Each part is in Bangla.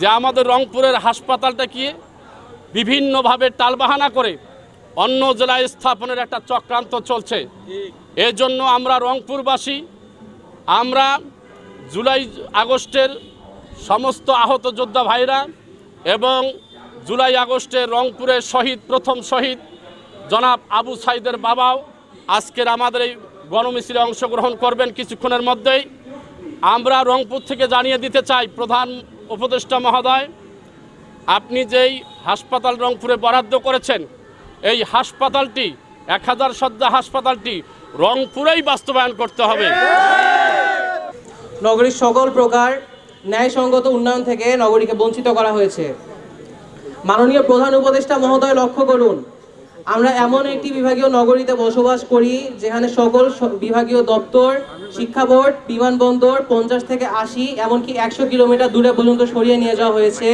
যে আমাদের রংপুরের হাসপাতালটা কি বিভিন্নভাবে টালবাহানা করে অন্য জেলায় স্থাপনের একটা চক্রান্ত চলছে। এজন্য আমরা রংপুরবাসী, আমরা জুলাই আগস্টের সমস্ত আহত যোদ্ধা ভাইরা এবং জুলাই আগস্টে রংপুরের শহীদ, প্রথম শহীদ জনাব আবু সাইদের বাবাও আজকের আমাদের এই গণমিছিলে অংশগ্রহণ করবেন কিছুক্ষণের মধ্যেই। আমরা রংপুর থেকে জানিয়ে দিতে চাই, প্রধান উপদেষ্টা মহোদয়, আপনি যেই হাসপাতাল রংপুরে বরাদ্দ করেছেন, এই হাসপাতালটি, এক হাজার শয্যা হাসপাতালটি রংপুরেই বাস্তবায়ন করতে হবে। নগরীর সকল প্রকার ন্যায়সঙ্গত উন্নয়ন থেকে নগরীকে বঞ্চিত করা হয়েছে। মাননীয় প্রধান উপদেষ্টা মহোদয় লক্ষ্য করুন আমরা এমন একটি বিভাগীয় নগরীতে বসবাস করি যেখানে সকল বিভাগীয় দপ্তর শিক্ষা বোর্ড বিমানবন্দর পঞ্চাশ থেকে আশি এমনকি একশো কিলোমিটার দূরে পর্যন্ত সরিয়ে নিয়ে যাওয়া হয়েছে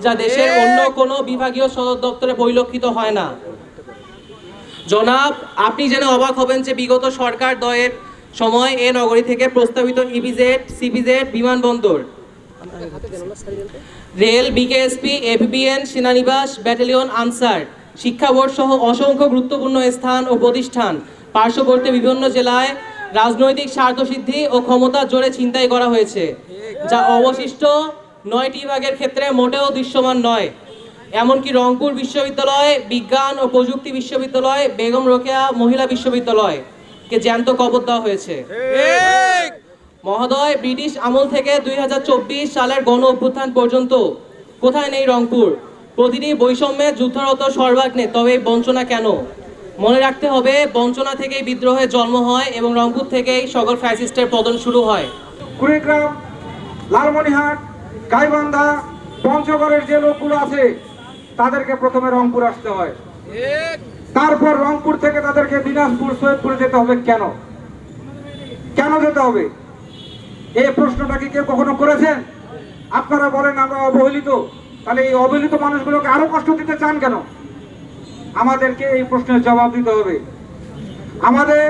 যা দেশের অন্য কোনো বিভাগীয় সদর দপ্তরে পরিলক্ষিত হয় না। জনাব আপনি যেন অবাক হবেন যে বিগত সরকার দয়ের সময় এ নগরী থেকে প্রস্তাবিত ইবিজেড সিবিজেড বিমানবন্দর রেল বিকেএসপি এফবিএন সেনানিবাস ব্যাটালিয়ন আনসার শিক্ষা বোর্ড সহ অসংখ্য গুরুত্বপূর্ণ স্থান ও প্রতিষ্ঠান পার্শ্ববর্তী বিভিন্ন জেলায় রাজনৈতিক স্বার্থসিদ্ধি ও ক্ষমতা জোরে চিন্তাই করা হয়েছে যা অবশিষ্ট নয়টি বিভাগের ক্ষেত্রে মোটেও দৃশ্যমান নয়। এমনকি রংপুর বিশ্ববিদ্যালয় বিজ্ঞান ও প্রযুক্তি বিশ্ববিদ্যালয় বেগম রোকেয়া মহিলা বিশ্ববিদ্যালয় কে জ্যান্ত কবর দেওয়া হয়েছে। মহোদয় ব্রিটিশ আমল থেকে দুই হাজার চব্বিশ সালের গণ অভ্যুত্থান পর্যন্ত কোথায় নেই রংপুর? প্রতিটি বৈষম্যে যুদ্ধরত সর্বাগ্নে তবে এই বঞ্চনা কেন? মনে রাখতে হবে বঞ্চনা থেকেই বিদ্রোহের জন্ম হয় এবং রংপুর থেকেই সকল ফ্যাসিস্টের পতন শুরু হয়। কুড়িগ্রাম লালমনিহাট গাইবান্ধা পঞ্চগড়ের যে লোকগুলো আছে তাদেরকে প্রথমে রংপুর আসতে হয়। তারপর রংপুর থেকে তাদেরকে দিনাজপুর সৈয়দপুরে যেতে হবে কেন? কেন যেতে হবে? এই প্রশ্নটা কি কেউ কখনো করেছেন? আপনারা বলেন আমরা অবহেলিত। তাহলে এই অবহেলিত মানুষগুলোকে আরও কষ্ট দিতে চান কেন? আমাদেরকে এই প্রশ্নের জবাব দিতে হবে। আমাদের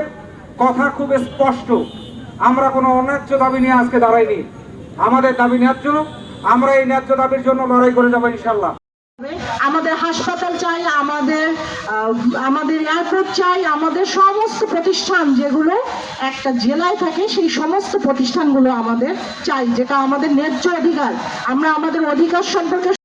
কথা খুব স্পষ্ট। আমরা কোনো অন্যায্য দাবি নিয়ে আজকে দাঁড়াইনি। আমাদের দাবি ন্যায্য আমরা এই ন্যায্য দাবির জন্য লড়াই করে যাব ইনশাল্লাহ আমাদের হাসপাতাল চাই, আমাদের আমাদের এয়ারপোর্ট চাই, আমাদের সমস্ত প্রতিষ্ঠান যেগুলো একটা জেলায় থাকে, সেই সমস্ত প্রতিষ্ঠানগুলো আমাদের চাই, যেটা আমাদের ন্যায্য অধিকার। আমরা আমাদের অধিকার সম্পর্কে